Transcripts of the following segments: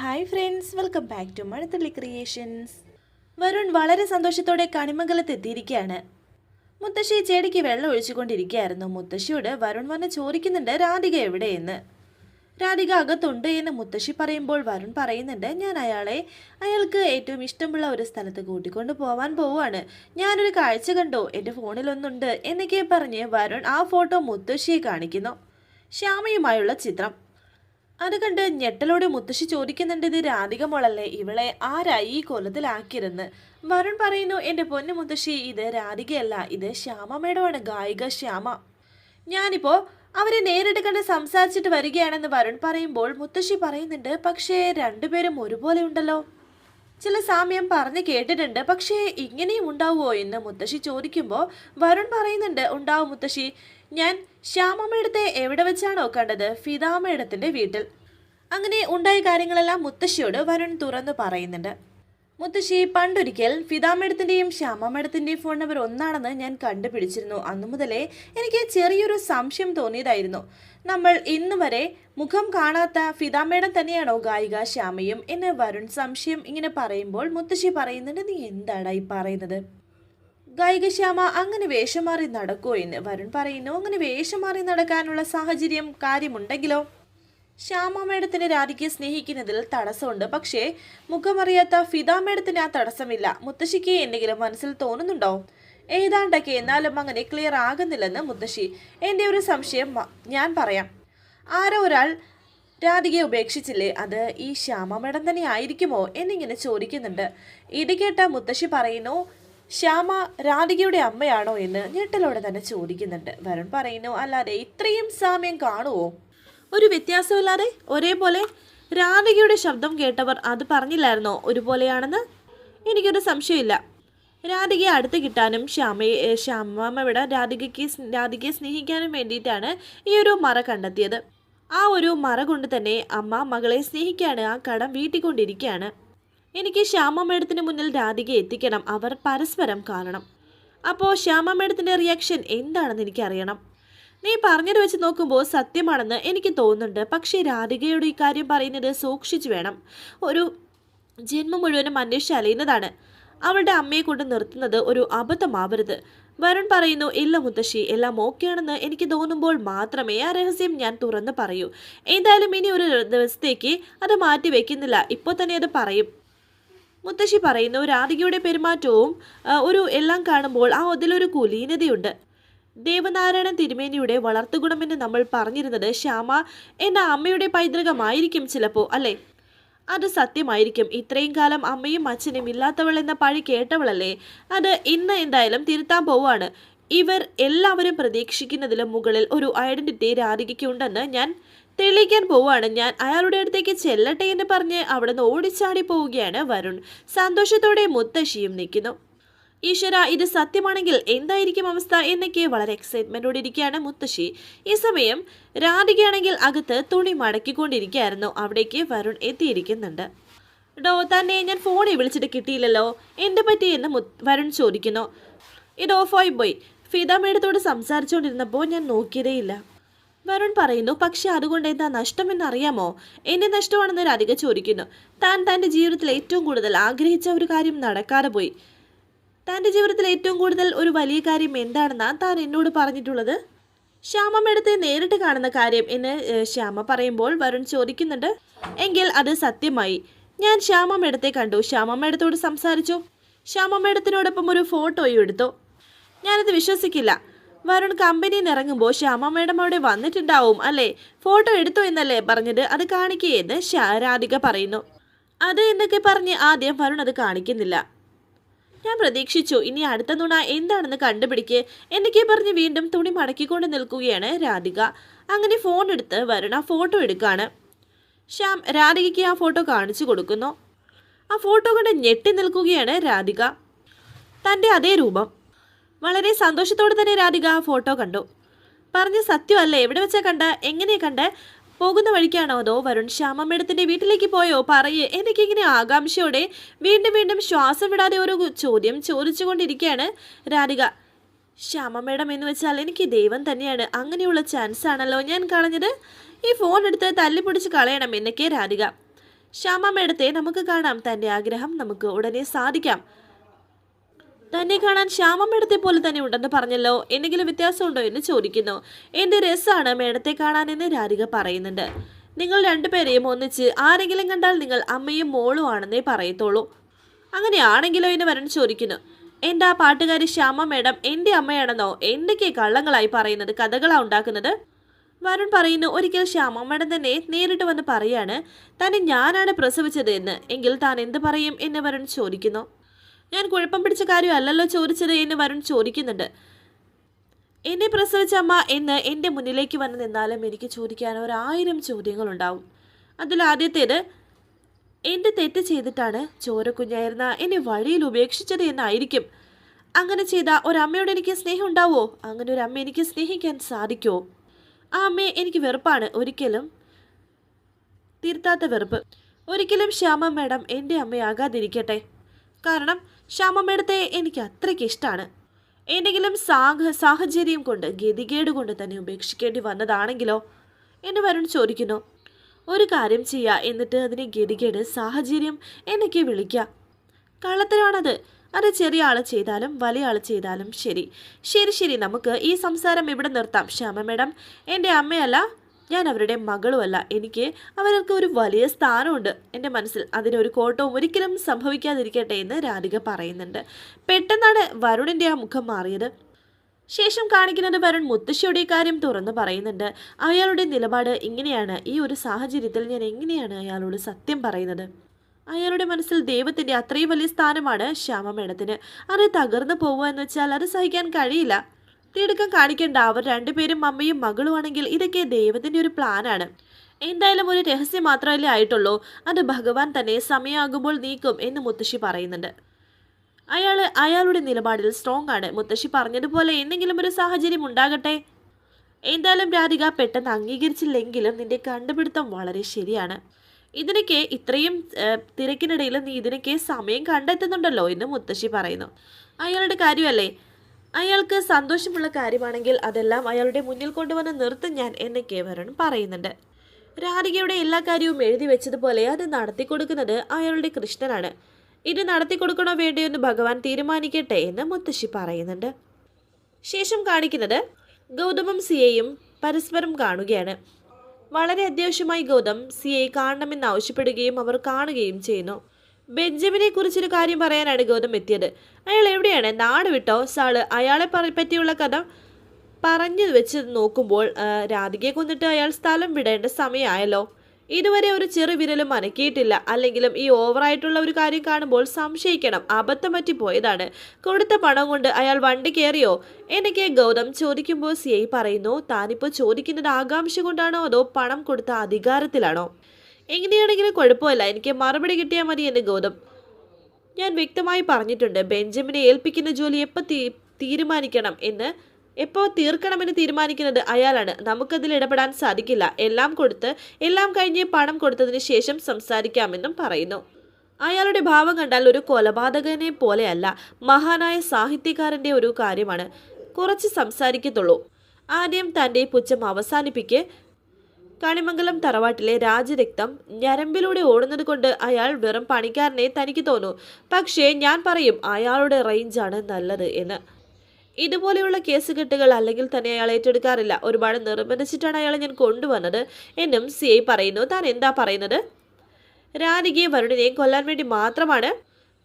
Hi friends welcome back to Mazhathulli creations Varun വളരെ സന്തോഷത്തോടെ കണിമംഗലത്ത് എത്തിയിരിക്കുകയാണ്. മുത്തശ്ശി ചെടിക്ക് വെള്ളം ഒഴിച്ചുകൊണ്ടിരിക്കുകയായിരുന്നു. മുത്തശ്ശിയോട് വരുൺ വന്ന് ചോദിക്കുന്നുണ്ട് രാധിക എവിടെയെന്ന്? രാധിക അകത്തുണ്ട് എന്ന് മുത്തശ്ശി പറയുമ്പോൾ വരുൺ പറയുന്നുണ്ട് ഞാൻ അയാളെ അയാൾക്ക് ഏറ്റവും ഇഷ്ടമുള്ള ഒരു സ്ഥലത്ത് കൂട്ടിക്കൊണ്ട് പോവാൻ പോവാണ് ഞാനൊരു കാഴ്ച കണ്ടോ എന്റെ ഫോണിലൊന്നുണ്ട് എന്നൊക്കെ പറഞ്ഞ് വരുൺ ആ ഫോട്ടോ മുത്തശ്ശിയെ കാണിക്കുന്നു. ശ്യാമയുമായുള്ള ചിത്രം. അത് കണ്ട് ഞെട്ടലോടെ മുത്തശ്ശി ചോദിക്കുന്നുണ്ട് ഇത് രാധിക മോളല്ലേ? ഇവളെ ആരായി ഈ കൊലത്തിലാക്കിയിരുന്ന് വരുൺ പറയുന്നു എന്റെ പൊന്നു മുത്തശ്ശി ഇത് രാധികയല്ല ഇത് ശ്യാമ മേഡമാണ് ഗായിക ശ്യാമ. ഞാനിപ്പോ അവരെ നേരിട്ട് കണ്ട് സംസാരിച്ചിട്ട് വരികയാണെന്ന് വരുൺ പറയുമ്പോൾ മുത്തശ്ശി പറയുന്നുണ്ട് പക്ഷേ രണ്ടുപേരും ഒരുപോലെ ഉണ്ടല്ലോ. ചില സാമ്യം പറഞ്ഞു കേട്ടിട്ടുണ്ട് പക്ഷേ ഇങ്ങനെയും ഉണ്ടാവുമോ? എന്ന് മുത്തശ്ശി ചോദിക്കുമ്പോൾ വരുൺ പറയുന്നുണ്ട് ഉണ്ടാവും മുത്തശ്ശി. ഞാൻ ശ്യാമമ്മയിടത്തെ എവിടെ വെച്ചാണോ കണ്ടത്? ഫിദാമ്മയിടത്തിന്റെ വീട്ടിൽ. അങ്ങനെ ഉണ്ടായ കാര്യങ്ങളെല്ലാം മുത്തശ്ശിയോട് വരുൺ തുറന്നു പറയുന്നുണ്ട്. മുത്തശ്ശി പണ്ടൊരിക്കൽ ഫിദാമേഡത്തിന്റെയും ശ്യാമമേഡത്തിന്റെയും ഫോൺ നമ്പർ ഒന്നാണെന്ന് ഞാൻ കണ്ടുപിടിച്ചിരുന്നു. അന്നു മുതലേ എനിക്ക് ചെറിയൊരു സംശയം തോന്നിയതായിരുന്നു. നമ്മൾ ഇന്ന് വരെ മുഖം കാണാത്ത ഫിദാമേഡം തന്നെയാണോ ഗായിക ശ്യാമയും? എന്ന് വരുൺ സംശയം ഇങ്ങനെ പറയുമ്പോൾ മുത്തശ്ശി പറയുന്നുണ്ട് നീ എന്താടാ ഈ പറയുന്നത്? ഗായിക ശ്യാമ അങ്ങനെ വേഷം മാറി നടക്കോ എന്ന് വരുൺ പറയുന്നു. അങ്ങനെ വേഷം മാറി നടക്കാനുള്ള സാഹചര്യം കാര്യമുണ്ടെങ്കിലോ? ശ്യാമ മേഡത്തിന് രാധികയെ സ്നേഹിക്കുന്നതിൽ തടസ്സമുണ്ട്. പക്ഷേ മുഖമറിയാത്ത ഫിദ മേഡത്തിന് ആ തടസ്സമില്ല. മുത്തശ്ശിക്ക് എന്തെങ്കിലും മനസ്സിൽ തോന്നുന്നുണ്ടോ? ഏതാണ്ടൊക്കെ. എന്നാലും അങ്ങനെ ക്ലിയർ ആകുന്നില്ലെന്ന് മുത്തശ്ശി. എന്റെ ഒരു സംശയം ഞാൻ പറയാം. ആരോ ഒരാൾ രാധികയെ ഉപേക്ഷിച്ചില്ലേ? അത് ഈ ശ്യാമ മേഡം തന്നെ ആയിരിക്കുമോ? എന്നിങ്ങനെ ചോദിക്കുന്നുണ്ട്. ഇത് കേട്ട മുത്തശ്ശി പറയുന്നു ശ്യാമ രാധികയുടെ അമ്മയാണോ എന്ന് ഞെട്ടലോടെ തന്നെ ചോദിക്കുന്നുണ്ട്. വരുൺ പറയുന്നു അല്ലാതെ ഇത്രയും സാമ്യം കാണുവോ? ഒരു വ്യത്യാസമില്ലാതെ ഒരേപോലെ രാധികയുടെ ശബ്ദം കേട്ടവർ അത് പറഞ്ഞില്ലായിരുന്നോ? ഒരുപോലെയാണെന്ന് എനിക്കൊരു സംശയമില്ല. രാധികയെ അടുത്ത് കിട്ടാനും ശ്യാമയെ ശ്യാമമ്മയുടെ രാധികയ്ക്ക് രാധികയെ സ്നേഹിക്കാനും വേണ്ടിയിട്ടാണ് ഈ ഒരു മറ കണ്ടെത്തിയത്. ആ ഒരു മറ കൊണ്ട് തന്നെ അമ്മ മകളെ സ്നേഹിക്കാണ് ആ കടം വീട്ടിക്കൊണ്ടിരിക്കുകയാണ്. എനിക്ക് ശ്യാമ മേഡത്തിന് മുന്നിൽ രാധികയെ എത്തിക്കണം. അവർ പരസ്പരം കാണണം. അപ്പോൾ ശ്യാമ മേഡത്തിന്റെ റിയാക്ഷൻ എന്താണെന്ന് എനിക്കറിയണം. നീ പറഞ്ഞത് വെച്ച് നോക്കുമ്പോൾ സത്യമാണെന്ന് എനിക്ക് തോന്നുന്നുണ്ട്. പക്ഷേ രാധികയോട് ഈ കാര്യം പറയുന്നത് സൂക്ഷിച്ചു വേണം. ഒരു ജന്മം മുഴുവനും അന്വേഷിച്ച് അലയുന്നതാണ്. അവളുടെ അമ്മയെ കൊണ്ട് നിർത്തുന്നത് ഒരു അബദ്ധമാവരുത്. വരുൺ പറയുന്നു ഇല്ല മുത്തശ്ശി എല്ലാം ഓക്കെയാണെന്ന് എനിക്ക് തോന്നുമ്പോൾ മാത്രമേ ആ രഹസ്യം ഞാൻ തുറന്ന് പറയൂ. എന്തായാലും ഇനി ഒരു ദിവസത്തേക്ക് അത് മാറ്റി വെക്കുന്നില്ല. ഇപ്പോൾ തന്നെ അത് പറയും. മുത്തശ്ശി പറയുന്നു രാധികയുടെ പെരുമാറ്റവും ഒരു എല്ലാം കാണുമ്പോൾ ആ അതിലൊരു കുലീനതയുണ്ട്. ദേവനാരായണൻ തിരുമേനിയുടെ വളർത്തുഗുണമെന്ന് നമ്മൾ പറഞ്ഞിരുന്നത് ശ്യാമ എന്ന അമ്മയുടെ പൈതൃകമായിരിക്കും ചിലപ്പോൾ അല്ലേ? അത് സത്യമായിരിക്കും. ഇത്രയും കാലം അമ്മയും അച്ഛനും ഇല്ലാത്തവൾ എന്ന പഴി കേട്ടവളല്ലേ? അത് ഇന്ന് എന്തായാലും തിരുത്താൻ പോവാണ് ഇവർ എല്ലാവരും പ്രതീക്ഷിക്കുന്നതിലും മുകളിൽ ഒരു ഐഡന്റിറ്റി രാധികയ്ക്കുണ്ടെന്ന് ഞാൻ തെളിയിക്കാൻ പോവാണ് ഞാൻ അയാളുടെ അടുത്തേക്ക് ചെല്ലട്ടെ എന്ന് പറഞ്ഞ് അവിടെ നിന്ന് ഓടിച്ചാടി പോവുകയാണ് വരുൺ. സന്തോഷത്തോടെ മുത്തശ്ശിയും നിൽക്കുന്നു. ഈശ്വര ഇത് സത്യമാണെങ്കിൽ എന്തായിരിക്കും അവസ്ഥ എന്നൊക്കെ വളരെ എക്സൈറ്റ്മെന്റോടെ ഇരിക്കുകയാണ് മുത്തശ്ശി. ഈ സമയം രാധികയാണെങ്കിൽ അകത്ത് തുണി മടക്കിക്കൊണ്ടിരിക്കുകയായിരുന്നു. അവിടേക്ക് വരുൺ എത്തിയിരിക്കുന്നുണ്ട്. ഡോ തന്നെ ഞാൻ ഫോണിൽ വിളിച്ചിട്ട് കിട്ടിയില്ലല്ലോ. എന്ത് പറ്റി എന്ന് വരുൺ ചോദിക്കുന്നു. ഇത് ഓഫായി പോയി. ഫിദ മേഡത്തോട് സംസാരിച്ചുകൊണ്ടിരുന്നപ്പോൾ ഞാൻ നോക്കിയതേയില്ല. വരുൺ പറയുന്നു പക്ഷെ അതുകൊണ്ട് എന്താ നഷ്ടമെന്ന് അറിയാമോ എന്റെ നഷ്ടമാണെന്ന് രാധിക ചോദിക്കുന്നു. താൻ തന്റെ ജീവിതത്തിൽ ഏറ്റവും കൂടുതൽ ആഗ്രഹിച്ച ഒരു കാര്യം നടക്കാതെ പോയി. തന്റെ ജീവിതത്തിൽ ഏറ്റവും കൂടുതൽ ഒരു വലിയ കാര്യം എന്താണെന്നാണ് താൻ എന്നോട് പറഞ്ഞിട്ടുള്ളത്? ശ്യാമ നേരിട്ട് കാണുന്ന കാര്യം എന്ന് ശ്യാമ പറയുമ്പോൾ വരുൺ ചോദിക്കുന്നുണ്ട്. എങ്കിൽ അത് സത്യമായി. ഞാൻ ശ്യാമ മേഡത്തെ കണ്ടു. ശ്യാമ മേഡത്തോട് സംസാരിച്ചു. ശ്യാമ ഒരു ഫോട്ടോയും എടുത്തു. ഞാനത് വിശ്വസിക്കില്ല. വരുൺ കമ്പനിയിൽ നിന്ന് ഇറങ്ങുമ്പോൾ ശ്യാമ മേഡം അവിടെ വന്നിട്ടുണ്ടാവും അല്ലേ? ഫോട്ടോ എടുത്തു എന്നല്ലേ പറഞ്ഞത്? അത് കാണിക്കുകയെന്ന് ശാരാധിക രാധിക പറയുന്നു. അത് എന്നൊക്കെ പറഞ്ഞ് ആദ്യം വരുൺ അത് കാണിക്കുന്നില്ല. ഞാൻ പ്രതീക്ഷിച്ചു ഇനി അടുത്ത നുണ എന്താണെന്ന് കണ്ടുപിടിക്ക് എന്നൊക്കെ പറഞ്ഞ് വീണ്ടും തുണി മടക്കിക്കൊണ്ട് നിൽക്കുകയാണ് രാധിക. അങ്ങനെ ഫോൺ എടുത്ത് വരുൺ ആ ഫോട്ടോ എടുക്കുകയാണ് ശ്യാം രാധികയ്ക്ക് ആ ഫോട്ടോ കാണിച്ചു കൊടുക്കുന്നു. ആ ഫോട്ടോ കൊണ്ട് ഞെട്ടി നിൽക്കുകയാണ് രാധിക. തന്റെ അതേ രൂപം. വളരെ സന്തോഷത്തോടെ തന്നെ രാധിക ആ ഫോട്ടോ കണ്ടു. പറഞ്ഞ സത്യമല്ലേ? എവിടെ വെച്ചാ കണ്ട? എങ്ങനെയാ കണ്ട? പോകുന്ന വഴിക്കാണോ അതോ വരുൺ ശ്യാമമ്മേടത്തിന്റെ വീട്ടിലേക്ക് പോയോ? പറയേ. എനിക്കിങ്ങനെ ആകാംക്ഷയോടെ വീണ്ടും വീണ്ടും ശ്വാസം വിടാതെ ഒരു ചോദ്യം ചോദിച്ചുകൊണ്ടിരിക്കുകയാണ് രാധിക. ശ്യാമമ്മേടം എന്ന് വെച്ചാൽ എനിക്ക് ദൈവം തന്നെയാണ്. അങ്ങനെയുള്ള ചാൻസ് ആണല്ലോ ഞാൻ കളഞ്ഞത്. ഈ ഫോൺ എടുത്ത് തല്ലിപ്പൊടിച്ച് കളയണം എന്നൊക്കെ രാധിക. ശ്യാമ മേഡത്തെ നമുക്ക് കാണാം. തന്റെ ആഗ്രഹം നമുക്ക് ഉടനെ സാധിക്കാം. തന്നെ കാണാൻ ശ്യാമ മേഡത്തെ പോലെ തന്നെ ഉണ്ടെന്ന് പറഞ്ഞല്ലോ. എന്തെങ്കിലും വ്യത്യാസമുണ്ടോ എന്ന് ചോദിക്കുന്നു. എന്ത് രസമാണ് മേഡത്തെ കാണാനെന്ന് രാധിക പറയുന്നുണ്ട്. നിങ്ങൾ രണ്ടുപേരെയും ഒന്നിച്ച് ആരെങ്കിലും കണ്ടാൽ നിങ്ങൾ അമ്മയും മോളും ആണെന്നേ പറയത്തുള്ളൂ. അങ്ങനെയാണെങ്കിലോ എന്ന് വരൻ ചോദിക്കുന്നു. എന്റെ ആ പാട്ടുകാരി ശ്യാമ മേഡം എന്റെ അമ്മയാണെന്നോ? എന്തൊക്കെ കള്ളങ്ങളായി പറയുന്നത്? കഥകളാ ഉണ്ടാക്കുന്നത്? വരുൺ പറയുന്നു ഒരിക്കൽ ശ്യാമ മേഡം തന്നെ നേരിട്ട് വന്ന് പറയാണ് തന്നെ ഞാനാണ് പ്രസവിച്ചത് എന്ന് എങ്കിൽ താൻ എന്ത് പറയും? എന്ന് വരുൺ ചോദിക്കുന്നു. ഞാൻ കുഴപ്പം പിടിച്ച കാര്യമല്ലല്ലോ ചോദിച്ചത് എന്ന് വരുൺ ചോദിക്കുന്നുണ്ട്. എന്നെ പ്രസവിച്ച അമ്മ എന്ന് എന്റെ മുന്നിലേക്ക് വന്ന് നിന്നാലും എനിക്ക് ചോദിക്കാൻ ഒരായിരം ചോദ്യങ്ങളുണ്ടാവും. അതിലാദ്യത്തേത് എന്റെ തെറ്റ് ചെയ്തിട്ടാണ് ചോരക്കുഞ്ഞായിരുന്ന എന്നെ വഴിയിൽ ഉപേക്ഷിച്ചത് എന്നായിരിക്കും. അങ്ങനെ ചെയ്ത ഒരമ്മയോട് എനിക്ക് സ്നേഹം ഉണ്ടാവോ? അങ്ങനെ ഒരു അമ്മ എനിക്ക് സ്നേഹിക്കാൻ സാധിക്കുമോ ആ അമ്മയെ എനിക്ക് വെറുപ്പാണ്. ഒരിക്കലും തിരുത്താത്ത വെറുപ്പ്. ഒരിക്കലും ശ്യാമ മാഡം എന്റെ അമ്മയാകാതിരിക്കട്ടെ. കാരണം ശ്യാമ മേഡത്തെ എനിക്ക് അത്രയ്ക്ക് ഇഷ്ടമാണ് എന്തെങ്കിലും സാഹ സാഹചര്യം കൊണ്ട് ഗതികേട് കൊണ്ട് തന്നെ ഉപേക്ഷിക്കേണ്ടി വന്നതാണെങ്കിലോ? എന്ന് വരുൺ ചോദിക്കുന്നു. ഒരു കാര്യം ചെയ്യുക എന്നിട്ട് അതിനെ ഗതികേട് സാഹചര്യം എന്നൊക്കെ വിളിക്കുക കള്ളത്തരമാണത്. അത് ചെറിയ ആൾ ചെയ്താലും വലിയ ആൾ ചെയ്താലും ശരി. ശരി ശരി നമുക്ക് ഈ സംസാരം ഇവിടെ നിർത്താം ശ്യാമ മേഡം എന്റെ അമ്മയല്ല ഞാൻ അവരുടെ മകളുമല്ല. എനിക്ക് അവർക്ക് ഒരു വലിയ സ്ഥാനമുണ്ട്. എന്റെ മനസ്സിൽ അതിനൊരു കോട്ടവും ഒരിക്കലും സംഭവിക്കാതിരിക്കട്ടെ എന്ന് രാധിക പറയുന്നുണ്ട്. പെട്ടെന്നാണ് വരുണിന്റെ ആ മുഖം മാറിയത്. ശേഷം കാണിക്കുന്നത് വരുൺ മുത്തശ്ശിയുടെ കാര്യം തുറന്നു പറയുന്നുണ്ട്. അയാളുടെ നിലപാട് ഇങ്ങനെയാണ്. ഈ ഒരു സാഹചര്യത്തിൽ ഞാൻ എങ്ങനെയാണ് അയാളോട് സത്യം പറയുന്നത്? അയാളുടെ മനസ്സിൽ ദൈവത്തിന്റെ അത്രയും വലിയ സ്ഥാനമാണ് ശ്യാമ മേഡത്തിന്. അത് തകർന്നു പോകുക എന്ന് വെച്ചാൽ അത് സഹിക്കാൻ കഴിയില്ല. തിടുക്കം കാണിക്കേണ്ട. അവർ രണ്ടുപേരും അമ്മയും മകളുമാണെങ്കിൽ ഇതൊക്കെ ദൈവത്തിന്റെ ഒരു പ്ലാനാണ് എന്തായാലും ഒരു രഹസ്യം മാത്രമല്ലേ ആയിട്ടുള്ളൂ. അത് ഭഗവാൻ തന്നെ സമയമാകുമ്പോൾ നീക്കും എന്ന് മുത്തശ്ശി പറയുന്നുണ്ട്. അയാൾ അയാളുടെ നിലപാടിൽ സ്ട്രോങ് ആണ്. മുത്തശ്ശി പറഞ്ഞതുപോലെ എന്തെങ്കിലും ഒരു സാഹചര്യം ഉണ്ടാകട്ടെ? എന്തായാലും രാധിക പെട്ടെന്ന് അംഗീകരിച്ചില്ലെങ്കിലും നിന്റെ കണ്ടുപിടുത്തം വളരെ ശരിയാണ്. ഇതിനൊക്കെ ഇത്രയും തിരക്കിനിടയിൽ നീ ഇതിനൊക്കെ സമയം കണ്ടെത്തുന്നുണ്ടല്ലോ എന്ന് മുത്തശ്ശി പറയുന്നു. അയാളുടെ കാര്യമല്ലേ? അയാൾക്ക് സന്തോഷമുള്ള കാര്യമാണെങ്കിൽ അതെല്ലാം അയാളുടെ മുന്നിൽ കൊണ്ടുവന്ന് നിർത്തും ഞാൻ എന്ന് കേവരൻ പറയുന്നുണ്ട്. രാധികയുടെ എല്ലാ കാര്യവും എഴുതി വെച്ചതുപോലെ അത് നടത്തി കൊടുക്കുന്നത് അയാളുടെ കൃഷ്ണനാണ്. ഇത് നടത്തി കൊടുക്കണോ വേണ്ടയോ എന്ന് ഭഗവാൻ തീരുമാനിക്കട്ടെ എന്ന് മുത്തശ്ശി പറയുന്നുണ്ട്. ശേഷം കാണിക്കുന്നത് ഗൗതമും സിയയും പരസ്പരം കാണുകയാണ്. വളരെ അത്യാവശ്യമായി ഗൗതം സിയെ കാണണമെന്ന് ആവശ്യപ്പെടുകയും അവർ കാണുകയും ചെയ്യുന്നു. ബെഞ്ചമിനെ കുറിച്ചൊരു കാര്യം പറയാനാണ് ഗൗതം എത്തിയത്. അയാൾ എവിടെയാണ്? നാട് വിട്ടോ? സാൾ അയാളെ പറ്റിയുള്ള കഥ പറഞ്ഞു വെച്ച് നോക്കുമ്പോൾ രാധികയെ കൊന്നിട്ട് അയാൾ സ്ഥലം വിടേണ്ട സമയമായല്ലോ. ഇതുവരെ ഒരു ചെറു വിരലും അനക്കിയിട്ടില്ല. അല്ലെങ്കിലും ഈ ഓവറായിട്ടുള്ള ഒരു കാര്യം കാണുമ്പോൾ സംശയിക്കണം. അബദ്ധം പറ്റി പോയതാണ് കൊടുത്ത പണം കൊണ്ട് അയാൾ വണ്ടി കയറിയോ? എനിക്ക് ഗൗതം ചോദിക്കുമ്പോൾ സി ഐ പറയുന്നു താനിപ്പോൾ ചോദിക്കുന്നത് ആകാംക്ഷ കൊണ്ടാണോ? അതോ പണം കൊടുത്ത അധികാരത്തിലാണോ? എങ്ങനെയാണെങ്കിലും കുഴപ്പമില്ല. എനിക്ക് മറുപടി കിട്ടിയാൽ മതി എന്ന് ഗൗതം. ഞാൻ വ്യക്തമായി പറഞ്ഞിട്ടുണ്ട് ബെഞ്ചമിനെ ഏൽപ്പിക്കുന്ന ജോലി എപ്പോൾ തീരുമാനിക്കണം എന്ന്. എപ്പോൾ തീർക്കണമെന്ന് തീരുമാനിക്കുന്നത് അയാളാണ്. നമുക്കതിൽ ഇടപെടാൻ സാധിക്കില്ല. എല്ലാം കൊടുത്ത് എല്ലാം കഴിഞ്ഞ് പണം കൊടുത്തതിന് ശേഷം സംസാരിക്കാമെന്നും പറയുന്നു. അയാളുടെ ഭാവം കണ്ടാൽ ഒരു കൊലപാതകനെ പോലെയല്ല മഹാനായ സാഹിത്യകാരന്റെ ഒരു കാര്യമാണ്. കുറച്ച് സംസാരിക്കത്തുള്ളൂ. ആദ്യം തന്റെ പുച്ഛം അവസാനിപ്പിക്ക്. കണിമംഗലം തറവാട്ടിലെ രാജരക്തം ഞരമ്പിലൂടെ ഓടുന്നത് കൊണ്ട് അയാൾ വെറും പണിക്കാരനെ തനിക്ക് തോന്നു. പക്ഷേ ഞാൻ പറയും അയാളുടെ റേഞ്ചാണ് നല്ലത് എന്ന്. ഇതുപോലെയുള്ള കേസ് കെട്ടുകൾ അല്ലെങ്കിൽ തന്നെ അയാൾ ഏറ്റെടുക്കാറില്ല. ഒരുപാട് നിർബന്ധിച്ചിട്ടാണ് അയാളെ ഞാൻ കൊണ്ടുവന്നത് എന്നും സി ഐ പറയുന്നു. താൻ എന്താ പറയുന്നത്? രാധികയെ വരുണിനെയും കൊല്ലാൻ വേണ്ടി മാത്രമാണ്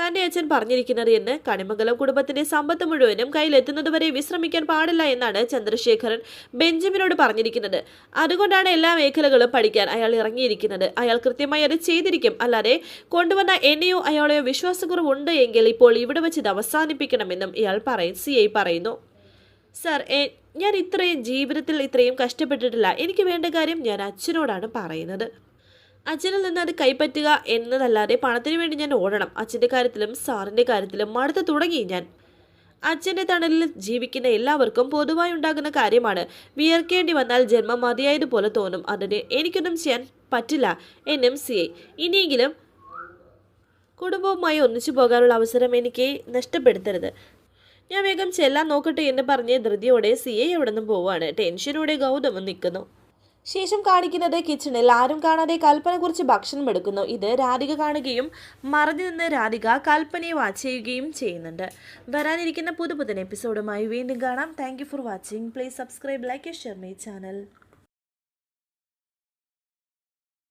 തന്റെ അച്ഛൻ പറഞ്ഞിരിക്കുന്നത് എന്ന് കണിമംഗലം കുടുംബത്തിന്റെ സമ്പത്ത് മുഴുവനും കയ്യിലെത്തുന്നതുവരെ വിശ്രമിക്കാൻ പാടില്ല എന്നാണ് ചന്ദ്രശേഖരൻ ബെഞ്ചമിനോട് പറഞ്ഞിരിക്കുന്നത്. അതുകൊണ്ടാണ് എല്ലാ മേഖലകളും പഠിക്കാൻ അയാൾ ഇറങ്ങിയിരിക്കുന്നത്. അയാൾ കൃത്യമായി അത് ചെയ്തിരിക്കും. അല്ലാതെ കൊണ്ടുവന്ന എന്നെയോ അയാളെയോ വിശ്വാസക്കുറവുണ്ട് എങ്കിൽ ഇപ്പോൾ ഇവിടെ വെച്ച് ഇത് അവസാനിപ്പിക്കണമെന്നും ഇയാൾ പറയും സി ഐ പറയുന്നു. സർ ഞാൻ ഇത്രയും ജീവിതത്തിൽ ഇത്രയും കഷ്ടപ്പെട്ടിട്ടില്ല. എനിക്ക് വേണ്ട കാര്യം ഞാൻ അച്ഛനോടാണ് പറയുന്നത്. അച്ഛനിൽ നിന്ന് അത് കൈപ്പറ്റുക എന്നതല്ലാതെ പണത്തിന് വേണ്ടി ഞാൻ ഓടണം. അച്ഛന്റെ കാര്യത്തിലും സാറിന്റെ കാര്യത്തിലും മടുത്ത് തുടങ്ങി ഞാൻ. അച്ഛന്റെ തണലിൽ ജീവിക്കുന്ന എല്ലാവർക്കും പൊതുവായി ഉണ്ടാകുന്ന കാര്യമാണ്. വിയർക്കേണ്ടി വന്നാൽ ജന്മം മതിയായതുപോലെ തോന്നും. അതിന് എനിക്കൊന്നും ചെയ്യാൻ പറ്റില്ല. എന്നും സി ഐ. ഇനിയെങ്കിലും കുടുംബവുമായി ഒന്നിച്ചു പോകാനുള്ള അവസരം എനിക്ക് നഷ്ടപ്പെടുത്തരുത്. ഞാൻ വേഗം ചെല്ലാൻ നോക്കട്ടെ എന്ന് പറഞ്ഞ് ധൃതിയോടെ സി ഐ എവിടെ നിന്നും പോവാണ് ടെൻഷനോടെ ഗൗതമം നിൽക്കുന്നു. ശേഷം കാണിക്കുന്നത് കിച്ചണിൽ ആരും കാണാതെ കൽപ്പന കുറിച്ച് ഭക്ഷണം എടുക്കുന്നു. ഇത് രാധിക കാണുകയും മറഞ്ഞു നിന്ന് രാധിക കൽപ്പനയെ വാച്ച് ചെയ്യുകയും ചെയ്യുന്നുണ്ട്. വരാനിരിക്കുന്ന പുതു പുതിയ എപ്പിസോഡുമായി വീണ്ടും കാണാം. Thank for watching please subscribe like share my channel